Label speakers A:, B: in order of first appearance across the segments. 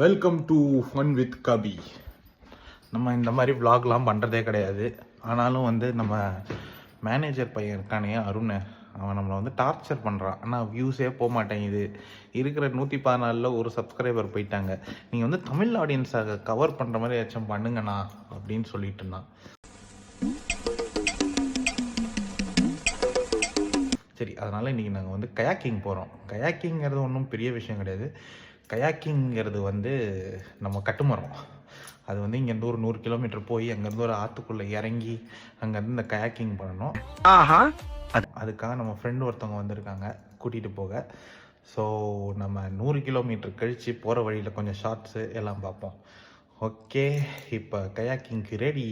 A: Welcome to fun with Kabi நம்ம இந்த மாதிரி விலாக்லாம் பண்ணுறதே கிடையாது. ஆனாலும் வந்து நம்ம மேனேஜர் பையன் இருக்கானே அருண். அவன் நம்மளை வந்து டார்ச்சர் பண்ணுறான் ஆனால் வியூஸே போக மாட்டேங்குது. இருக்கிற நூற்றி பதினாலில் ஒரு சப்ஸ்கிரைபர் போயிட்டாங்க. நீங்கள் வந்து தமிழ் ஆடியன்ஸாக கவர் பண்ணுற மாதிரி ஏதாச்சும் பண்ணுங்கண்ணா அப்படின்னு சொல்லிட்டு இருந்தான். சரி அதனால் இன்றைக்கி நாங்கள் வந்து கயாக்கிங் போகிறோம் கயாக்கிங்கிறது ஒன்றும் பெரிய விஷயம் கிடையாது. கயாக்கிங்கிறது வந்து நம்ம கட்டுமரம். அது வந்து இங்கேருந்து ஒரு நூறு கிலோமீட்டர் போய் அங்கேருந்து ஒரு ஆற்றுக்குள்ளே இறங்கி அங்கேருந்து இந்த கயாக்கிங் பண்ணணும்.
B: ஆஹா.
A: அதுக்காக நம்ம ஃப்ரெண்டு ஒருத்தவங்க வந்திருக்காங்க கூட்டிகிட்டு போக. ஸோ நம்ம நூறு கிலோமீட்டர் கழித்து போகிற வழியில் கொஞ்சம் ஷார்ட்ஸு எல்லாம் பார்ப்போம். ஓகே இப்போ கயாக்கிங்க்கு ரெடி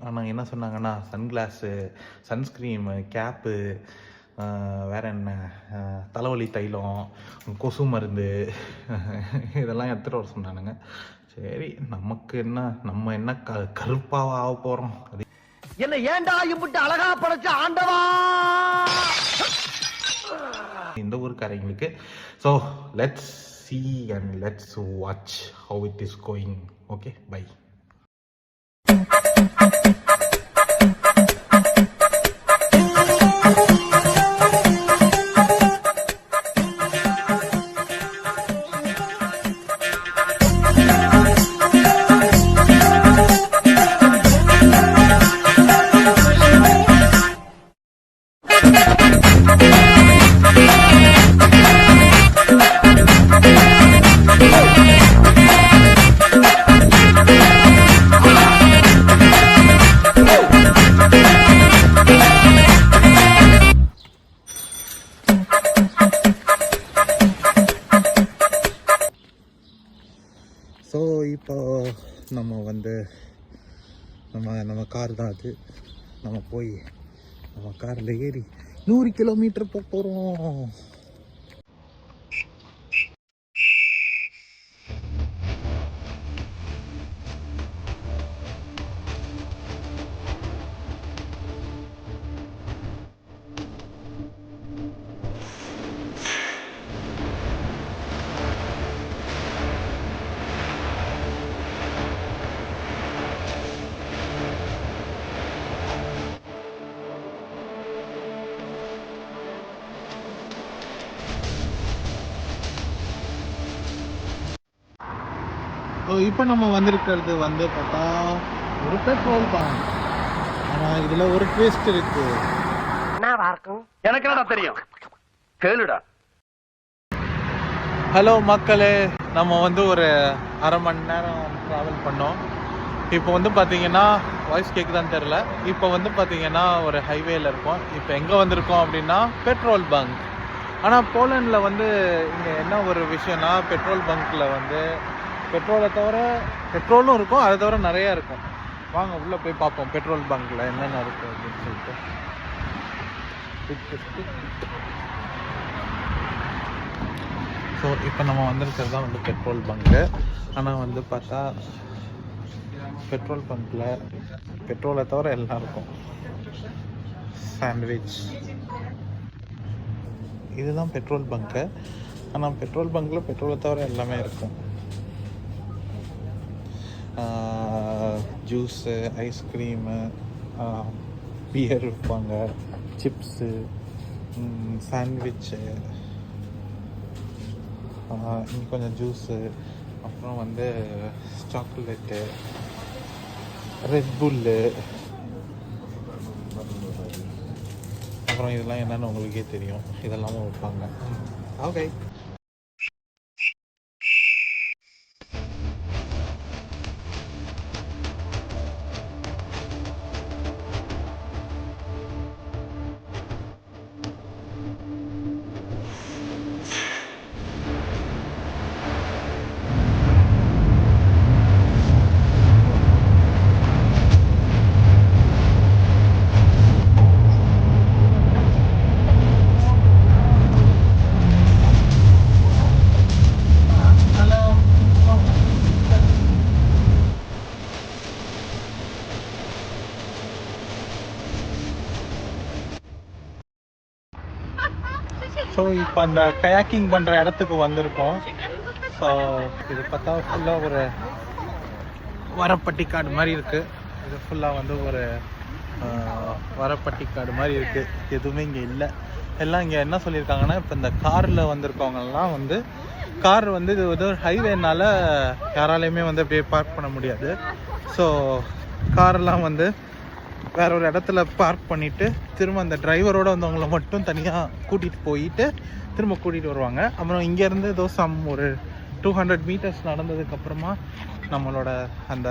A: ஆனால் என்ன சொன்னாங்கன்னா சன்கிளாஸு சன்ஸ்க்ரீமு கேப்பு வேற என்ன? தலைவலி தைலம் கொசு மருந்து இதெல்லாம் எடுத்துகிட்டு வர சொன்னானுங்க. சரி நமக்கு என்ன நம்ம என்ன க கருப்பாக ஆக போகிறோம் அது
B: என்ன ஏன்டா இம்புட்டு அழகா படைச்ச ஆண்டவா?
A: இந்த ஊருக்காரங்களுக்கு so let's see and let's watch how it is going okay bye so இப்போ நம்ம வந்து நம்ம நம்ம கார் தான் அது. நம்ம போய் நம்ம காரில் ஏறி நூறு கிலோமீட்டர் போக போகிறோம் இப்போ நம்ம வந்திருக்கிறது வந்து பார்த்தா ஒரு பெட்ரோல் பங்க். ஆனால் இதில் ஒரு ட்விஸ்ட் இருக்குது
B: எனக்கு என்னடா தெரியும்? கேளுடா.
A: ஹலோ மக்களே நம்ம வந்து ஒரு அரை மணி நேரம் ட்ராவல் பண்ணோம். இப்போ வந்து பார்த்தீங்கன்னா வாய்ஸ் கேட்குதான்னு தெரில இப்போ வந்து பார்த்தீங்கன்னா ஒரு ஹைவேல இருக்கோம். இப்போ எங்கே வந்திருக்கோம் அப்படின்னா பெட்ரோல் பங்க் ஆனால் போலண்டில் வந்து இங்கே என்ன ஒரு விஷயம்னா பெட்ரோல் பங்க்கில் வந்து பெட்ரோலை தவிர பெட்ரோலும் இருக்கும் அதை தவிர நிறையா இருக்கும். வாங்க உள்ளே போய் பார்ப்போம். பெட்ரோல் பங்க்கில் என்னென்ன இருக்குது அப்படின்னு சொல்லிட்டு. ஸோ இப்போ நம்ம வந்திருக்கிறது தான் வந்து பெட்ரோல் பங்க்கு ஆனால் வந்து பார்த்தா பெட்ரோல் பங்க்கில் பெட்ரோலை தவிர எல்லாம் இருக்கும் சாண்ட்விச் இதுதான் பெட்ரோல் பங்க்கு ஆனால் பெட்ரோல் பங்க்கில் பெட்ரோலை தவிர எல்லாமே இருக்கும். ஜூஸு ஐஸ்கிரீமு பியர் விற்பாங்க சிப்ஸு சாண்ட்விச்சு இன்னும் கொஞ்சம் ஜூஸு அப்புறம் வந்து சாக்லேட்டு ரெட் புல்லு அப்புறம் இதெல்லாம் என்னன்னு உங்களுக்கே தெரியும் இதெல்லாமும் வைப்பாங்க ஓகே ஸோ இப்போ அந்த கயாக்கிங் பண்ணுற இடத்துக்கு வந்திருக்கோம். ஸோ இது பார்த்தா ஃபுல்லாக ஒரு வரப்பட்டிக்காடு மாதிரி இருக்குது இது ஃபுல்லாக வந்து ஒரு வரப்பட்டி வரப்பட்டிக்காடு மாதிரி இருக்குது எதுவுமே இங்கே இல்லை. எல்லாம் இங்கே என்ன சொல்லியிருக்காங்கன்னா இப்போ இந்த காரில் வந்திருக்கவங்கெல்லாம் வந்து கார் வந்து இது வந்து ஒரு ஹைவேனால யாராலையுமே வந்து அப்படியே பார்க் பண்ண முடியாது. ஸோ காரெல்லாம் வந்து வேற ஒரு இடத்துல பார்க் பண்ணிட்டு திரும்ப அந்த டிரைவரோட வந்தவங்கள மட்டும் தனியாக கூட்டிகிட்டு போயிட்டு திரும்ப கூட்டிகிட்டு வருவாங்க. அப்புறம் இங்கேருந்து ஏதோ சம் ஒரு டூ ஹண்ட்ரட் மீட்டர்ஸ் நடந்ததுக்கப்புறமா நம்மளோட அந்த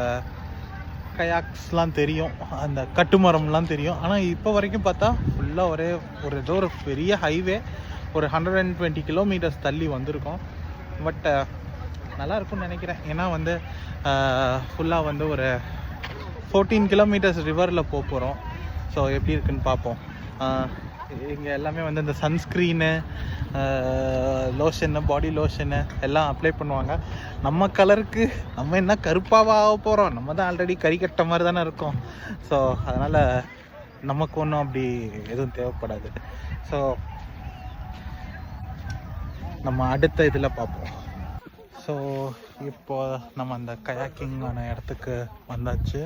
A: கயாக்ஸ்லாம் தெரியும் அந்த கட்டுமரம்லாம் தெரியும். ஆனால் இப்போ வரைக்கும் பார்த்தா ஃபுல்லாக ஒரே ஒரு ஏதோ ஒரு பெரிய ஹைவே ஒரு ஹண்ட்ரட் அண்ட் டுவெண்ட்டி கிலோமீட்டர்ஸ் தள்ளி வந்திருக்கோம். பட் நல்லா இருக்கும்னு நினைக்கிறேன். ஏன்னா வந்து ஃபுல்லாக வந்து ஒரு ஃபோர்டீன் கிலோமீட்டர்ஸ் ரிவரில் போக போகிறோம் ஸோ எப்படி இருக்குன்னு பார்ப்போம் இங்கே எல்லாமே வந்து இந்த சன்ஸ்க்ரீனு லோஷனு பாடி லோஷனு எல்லாம் அப்ளை பண்ணுவாங்க. நம்ம கலருக்கு நம்ம என்ன கருப்பாவாக ஆக போகிறோம் நம்ம தான் ஆல்ரெடி கறிக்கட்ட மாதிரி தானே இருக்கோம். ஸோ அதனால் நமக்கு ஒன்றும் அப்படி எதுவும் தேவைப்படாது. ஸோ நம்ம அடுத்த இதில் பார்ப்போம் ஸோ இப்போ நம்ம அந்த கயாக்கிங்கான இடத்துக்கு வந்தாச்சு.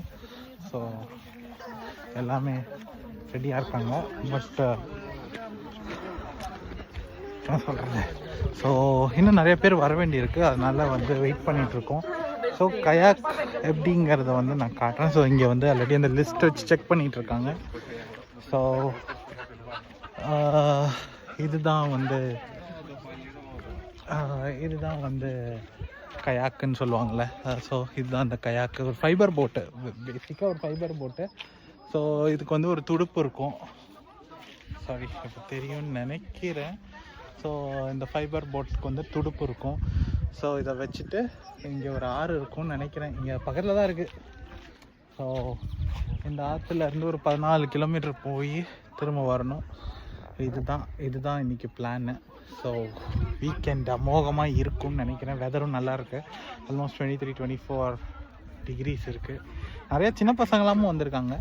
A: ஸோ எல்லாமே ரெடியாக இருக்காங்க. பட் uh, என்ன சொல்கிறது ஸோ இன்னும் நிறைய பேர் வர வேண்டியிருக்கு. அதனால் வந்து வெயிட் பண்ணிகிட்ருக்கோம் ஸோ கயாக் எப்படிங்கிறத வந்து நான் காட்டுறேன். ஸோ இங்கே வந்து ஆல்ரெடி அந்த லிஸ்ட் வச்சு செக் பண்ணிகிட்ருக்காங்க இருக்காங்க ஸோ uh, இதுதான் வந்து uh, இதுதான் வந்து கயாக்குன்னு சொல்லுவாங்கள்ல ஸோ இதுதான் அந்த கயாக்கு. ஒரு ஃபைபர் போட்டு பேசிக்காக ஒரு ஃபைபர் போட்டு ஸோ இதுக்கு வந்து ஒரு துடுப்பு இருக்கும். சாரி இப்போ தெரியும்னு நினைக்கிறேன். ஸோ இந்த ஃபைபர் போட்டுக்கு வந்து துடுப்பு இருக்கும். ஸோ இதை வச்சுட்டு இங்கே ஒரு ஆறு இருக்கும்னு நினைக்கிறேன். இங்கே பக்கத்தில் தான் இருக்குது ஸோ இந்த ஆற்றுல இருந்து ஒரு பதினாலு கிலோமீட்டர் போய் திரும்ப வரணும். இதுதான் இதுதான் இன்றைக்கி பிளான்னு ஸோ வீக்கெண்ட் அமோகமாக இருக்கும்னு நினைக்கிறேன். வெதரும் நல்லா இருக்கு almost twenty three twenty four degrees இருக்குது நிறையா சின்ன பசங்களாமும் வந்திருக்காங்க.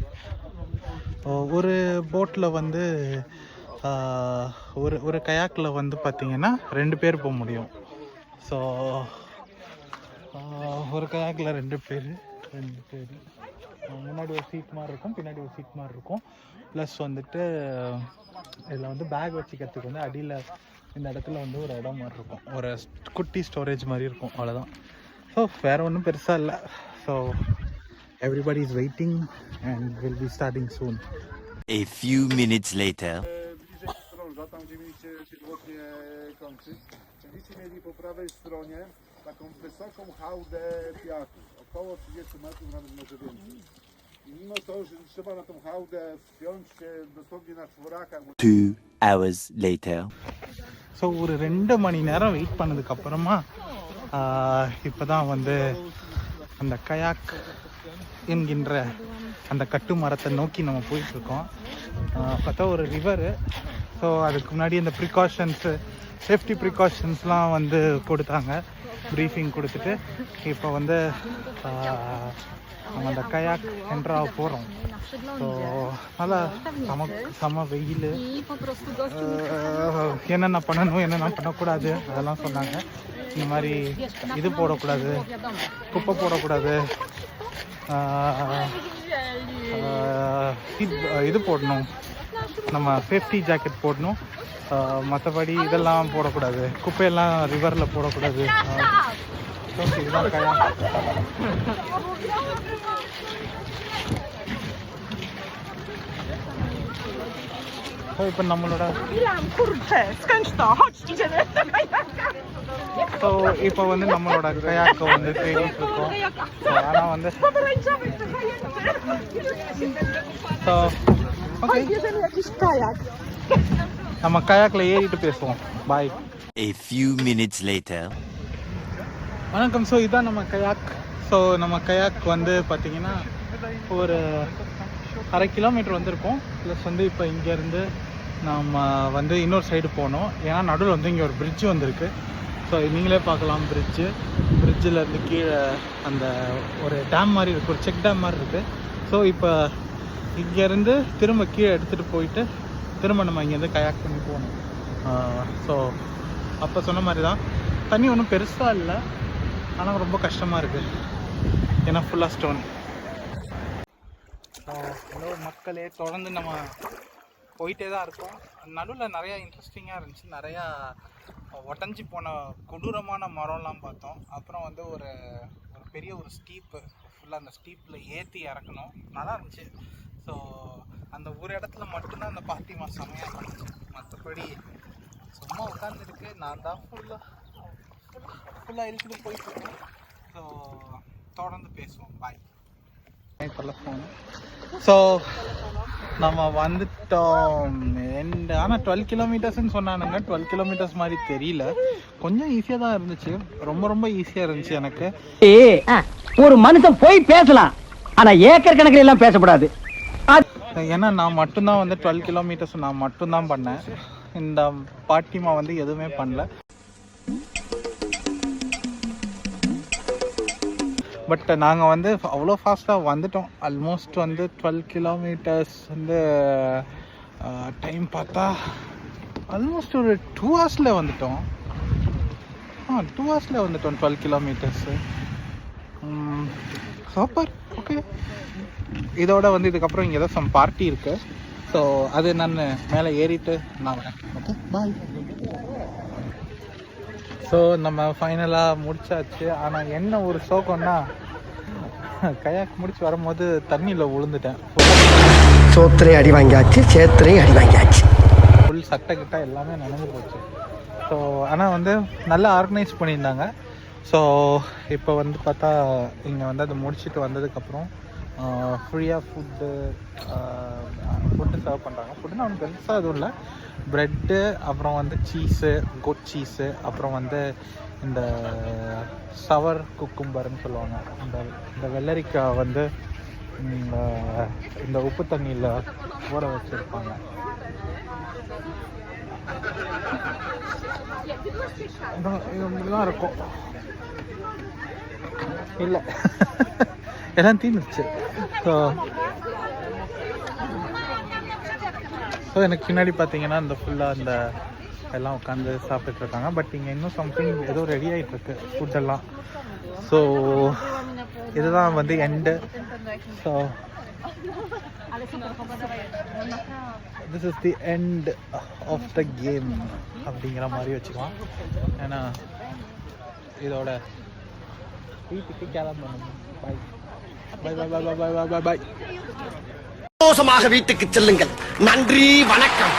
A: ஒரு போட்டில் வந்து ஒரு ஒரு கயாக்கில் வந்து பார்த்திங்கன்னா ரெண்டு பேர் போக முடியும். ஸோ ஒரு கயாக்கில் ரெண்டு பேர் ரெண்டு பேர். முன்னாடி ஒரு சீட் மாதிரி இருக்கும் பின்னாடி ஒரு சீட் மாதிரி இருக்கும் ப்ளஸ் வந்துட்டு இதில் வந்து பேக் வச்சுக்கிறதுக்கு வந்து அடியில் இந்த இடத்துல வந்து ஒரு இடம் மாதிரி இருக்கும் ஒரு குட்டி ஸ்டோரேஜ் மாதிரி இருக்கும் அவ்வளோதான் ஸோ வேறு ஒன்றும் பெருசாக இல்லை so everybody is waiting and will be starting soon
C: A few minutes later.
D: Tam gdzie mieliście się dwotnie kończyć, będziecie mieli po prawej stronie taką wysoką hałdę piachu, około 30 metrów, nawet może więcej. I mimo to, że trzeba na tą hałdę wspiąć się dosłownie na czworakach,
C: Two hours later.
A: So ஒரு ரெண்டு மணி நேரம் wait பண்ணதுக்கு அப்புறமா இப்போ தான் வந்து அந்த kayak என்கின்ற அந்த கட்டு மரத்தை நோக்கி நம்ம போயிட்டு இருக்கோம் ஆஹ் பார்த்தா ஒரு ரிவரு ஸோ அதுக்கு முன்னாடி அந்த ப்ரிகாஷன்ஸு சேஃப்டி ப்ரிகாஷன்ஸ்லாம் வந்து கொடுத்தாங்க ப்ரீஃபிங் கொடுத்துட்டு இப்போ வந்து நம்ம அந்த கயாக் என்ட்ராக போகிறோம் ஸோ நல்லா செம செம வெயில். என்னென்ன பண்ணணும் என்னென்ன பண்ணக்கூடாது அதெல்லாம் சொன்னாங்க. இந்த மாதிரி இது போடக்கூடாது குப்பை போடக்கூடாது இது இது போடணும். நம்ம சேஃப்டி ஜாக்கெட் போடணும். மற்றபடி இதெல்லாம் போடக்கூடாது. குப்பையெல்லாம் ரிவரில் போடக்கூடாது. அஹ் இதுதான் கயா. ஸோ இப்போ நம்மளோட ஸோ இப்போ வந்து நம்மளோட கயாக்கை வந்து தேடிட்டு இருக்கோம் ஆனால் வந்து ஸோ ஓகே நம்ம கயாக்கில் ஏறிட்டு பேசுவோம். Bye
C: A few minutes later.
A: வணக்கம். ஸோ இதான் நம்ம கயாக். ஸோ நம்ம கயாக் வந்து பார்த்தீங்கன்னா ஒரு அரை கிலோமீட்டர் வந்திருக்கோம். ப்ளஸ் வந்து இப்போ இங்கேருந்து நம்ம வந்து இன்னொரு சைடு போனோம். ஏன்னா நடுவில் வந்து இங்கே ஒரு bridge வந்திருக்கு. ஸோ நீங்களே பார்க்கலாம் பிரிட்ஜு இருந்து கீழே அந்த ஒரு டேம் மாதிரி இருக்குது ஒரு செக் டேம் மாதிரி இருக்குது ஸோ இப்போ இங்கேருந்து திரும்ப கீழே எடுத்துகிட்டு போயிட்டு திரும்ப நம்ம இங்கேருந்து கயாக் பண்ணி போகணும். ஸோ அப்போ சொன்ன மாதிரி தான் தண்ணி ஒன்றும் பெருசாக இல்லை. ஆனால் ரொம்ப கஷ்டமாக இருக்குது ஏன்னா ஃபுல்லாக ஸ்டோன் ஹலோ மக்களே தொடர்ந்து நம்ம போயிட்டே தான் இருக்கோம். நடுவில் நிறையா இன்ட்ரெஸ்டிங்காக இருந்துச்சு. நிறையா உடஞ்சி போன கொடூரமான மரம்லாம் பார்த்தோம். அப்புறம் வந்து ஒரு ஒரு பெரிய ஒரு ஸ்டீப்பு ஃபுல்லாக அந்த ஸ்டீப்பில் ஏற்றி இறக்கணும் நல்லா இருந்துச்சு. ஸோ அந்த ஒரு இடத்துல மட்டும்தான் அந்த பார்ட்டி மா செமையாக இருந்துச்சு மற்றபடி சும்மா உட்காந்துருக்கு நான் தான் ஃபுல்லாக ஃபுல்லாக இழுத்துட்டு போயிட்டுருக்கேன் ஸோ தொடர்ந்து பேசுவோம். பாய் ஃபோன் ஸோ நம்ம வந்துட்டோம். எண்ட் ஆனால் டுவெல் கிலோமீட்டர்ஸ்னு சொன்னானுங்க. டுவெல் கிலோமீட்டர்ஸ் மாதிரி தெரியல. கொஞ்சம் ஈஸியாக தான் இருந்துச்சு. ரொம்ப ரொம்ப ஈஸியாக இருந்துச்சு எனக்கு.
B: ஒரு மனுஷன் போய் பேசலாம். ஆனா ஏக்கர் கணக்கில் எல்லாம் பேசக்கூடாது
A: ஏன்னா நான் மட்டும்தான் வந்து டுவெல் கிலோமீட்டர்ஸ் நான் மட்டும்தான் பண்ணேன். இந்த பாட்டிமா வந்து எதுவுமே பண்ணல. பட் நாங்கள் வந்து அவ்வளோ ஃபாஸ்ட்டாக வந்துட்டோம். ஆல்மோஸ்ட் வந்து டுவெல் கிலோமீட்டர்ஸ் வந்து டைம் பார்த்தா ஆல்மோஸ்ட் ஒரு டூ ஹவர்ஸில் வந்துட்டோம். ஆ டூ ஹவர்ஸில் வந்துட்டோம் டுவெல் கிலோமீட்டர்ஸு சூப்பர் ஓகே இதோட வந்து இதுக்கப்புறம் இங்கே ஏதோ சம் பார்ட்டி இருக்கு. ஸோ அது நான் மேலே ஏறிட்டு நான் வரேன். ஓகே பாய் ஸோ நம்ம ஃபைனலாக முடிச்சாச்சு. ஆனால் என்ன ஒரு சோகம்னா கயாக் முடிச்சு வரும்போது தண்ணியில் விழுந்துட்டேன்
B: சோத்திரையும் அடி வாங்கியாச்சு சேத்திரையும் அடி வாங்கியாச்சு.
A: ஃபுல் சட்டை கிட்ட எல்லாமே நனைஞ்சு போச்சு. ஸோ ஆனால் வந்து நல்லா ஆர்கனைஸ் பண்ணியிருந்தாங்க. ஸோ இப்போ வந்து பார்த்தா இங்கே வந்து அதை முடிச்சுட்டு வந்ததுக்கப்புறம் ஃப்ரீயாக ஃபுட்டு ஃபுட்டு சர்வ் பண்ணுறாங்க ஃபுட்டுன்னு அவனுக்கு பெருசாக எதுவும் இல்லை. ப்ரெட்டு அப்புறம் வந்து சீஸு குட் சீஸு அப்புறம் வந்து இந்த சவர் குக்கும்பர்னு சொல்லுவாங்க. இந்த இந்த வெள்ளரிக்காய் வந்து இந்த இந்த உப்பு தண்ணியில் ஊற வச்சுருப்பாங்க. இப்படிதான் இருக்கும். இல்லை. எல்லாம் தீர்ந்துச்சு ஸோ ஸோ எனக்கு பின்னாடி பார்த்தீங்கன்னா இந்த ஃபுல்லாக இந்த எல்லாம் உட்காந்து சாப்பிட்டுட்டு இருக்காங்க. பட் இங்கே இன்னும் சம்திங் ஏதோ ரெடி ஆகிட்டு இருக்கு ஃபுட்டெல்லாம் ஸோ இதுதான் வந்து end so this is the end of the game அப்படிங்கிற மாதிரி வச்சுக்கலாம். ஏன்னா இதோட வீட்டுக்கு கிளம்பணும். பாய் பாய் பாய் பாய் பாய் பாய் பாய் பாய்
B: சந்தோஷமாக வீட்டுக்கு செல்லுங்கள். நன்றி வணக்கம்.